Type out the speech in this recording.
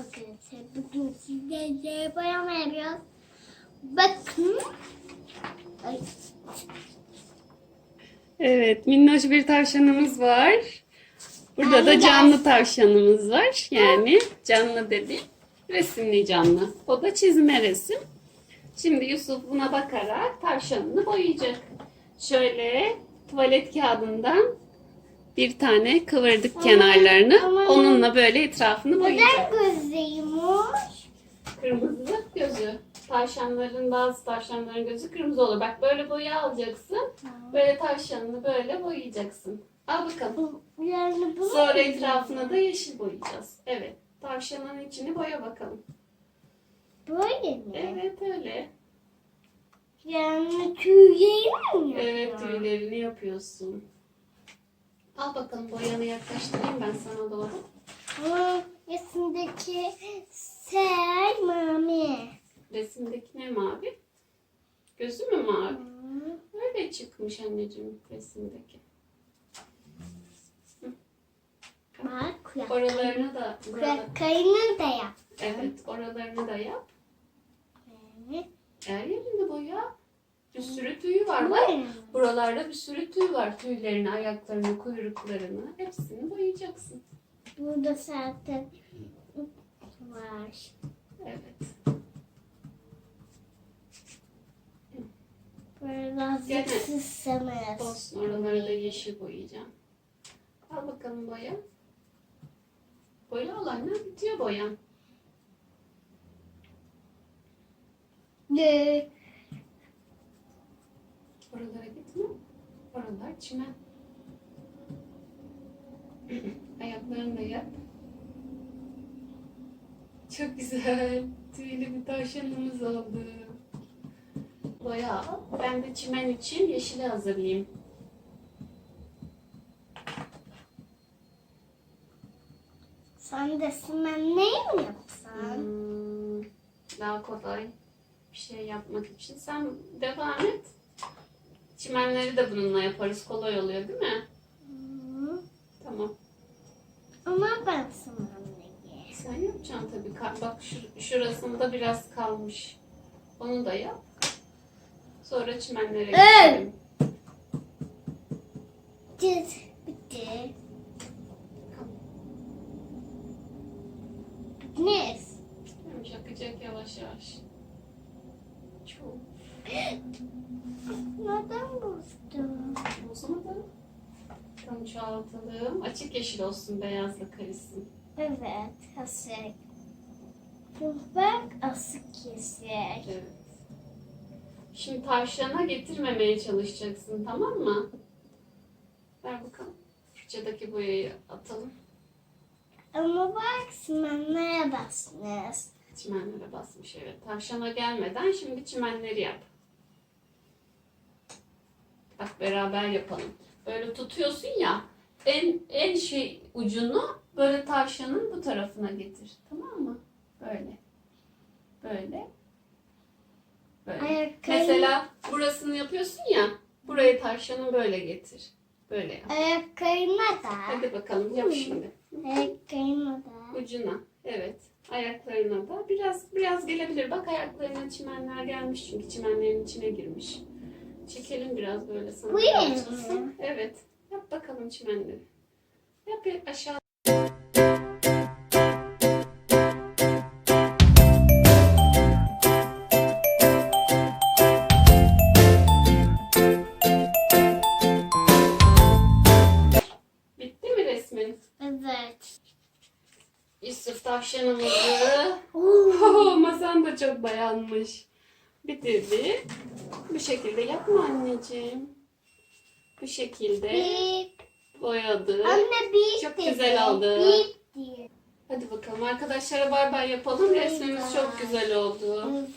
arkadaşlar bugün sizlerle boyama yapıyoruz. Bakın. Ay, Evet, minnoş bir tavşanımız var. Burada da Anne, canlı tavşanımız var. Yani canlı dedi, resimli canlı. O da çizme resim. Şimdi Yusuf buna bakarak tavşanını boyayacak. Şöyle tuvalet kağıdından bir tane kıvırdık kenarlarını. ama- Onunla böyle etrafını boyayacak. neden gözlüymüş? Kırmızı gözü. Tavşanların bazı tavşanların gözü kırmızı olur. Bak böyle boya alacaksın. Böyle tavşanını böyle boyayacaksın. Al bakalım. Yani bunu Sonra etrafına da yeşil boyayacağız. Evet. Tavşanın içini boya bakalım. Böyle mi? Evet öyle. Yani tüylerini mi Evet tüylerini yapıyorsun. Al bakalım boyanı yaklaştırayım ben sana doğru. Resimdeki sel mami. Resimdeki ne mavi? Gözü mü mavi? Öyle çıkmış anneciğim resimdeki. Bak kuyak. Oralarını da burada. Kuyaklarını da yap. Evet oralarını da yap. Evet. Her yerinde boya. Bir sürü tüyü var bak. Buralarda bir sürü tüy var. Tüylerini, ayaklarını, kuyruklarını hepsini boyayacaksın. Burada zaten var. Evet. Azıcık sızsamaz. Olsun oraları da yeşil boyayacağım. Al bakalım boya. Boya ne? Bitiyor boyan. Ne? Oralara gitme. Oralar çimen. Ayaklarını da yap. Çok güzel. Tüylü bir tavşanımız oldu. Boya al. Ben de çimen için yeşili hazırlayayım. Sen de simen neyi mi yapsan? Hmm, daha kolay bir şey yapmak için. Sen devam et. Çimenleri de bununla yaparız. Kolay oluyor değil mi? Hı. Tamam. Ama ben neyi? Sen yapacaksın tabii. Bak şu, şurasında biraz kalmış. Onu da yap. Sonra çimenlere Evet. geçelim. Düz bitti. Ne? Tamam, Çakacak yavaş yavaş. Çok Tam çoğaltalım. Açık yeşil olsun beyazla karışsın. Evet, asık. Bak asık kesik. Evet. Şimdi tavşana getirmemeye çalışacaksın tamam mı? Ver bakalım. Fırçadaki boyayı atalım. Ama bak simenlere basmış. Çimenlere basmış evet. Tavşana gelmeden şimdi çimenleri yap. Bak beraber yapalım. Böyle tutuyorsun ya. En en şey ucunu böyle tavşanın bu tarafına getir. Tamam mı? Böyle. Böyle. Böyle. Ayakkabı, Mesela burasını yapıyorsun ya. Burayı tavşanın böyle getir. Böyle yap. ayakkabına da. Hadi bakalım yap şimdi. Ayakkabına da. Ucuna. Evet. Ayaklarına da. Biraz biraz gelebilir. Bak ayaklarına çimenler gelmiş çünkü çimenlerin içine girmiş. Çekelim biraz böyle sana. Bu yeni? Evet. Yap bakalım çimenleri. Yap bir aşağı. Bitti mi resmin? Evet. Yusuf tavşanımızı Oo. Masan da çok dayanmış. Bitirdi. Bu şekilde yapma anneciğim. Bu şekilde Bip. boyadı. Anne bip Çok dedi. güzel oldu. Bip diye. Hadi bakalım arkadaşlara bay bay yapalım. Resmimiz çok güzel oldu. Evet.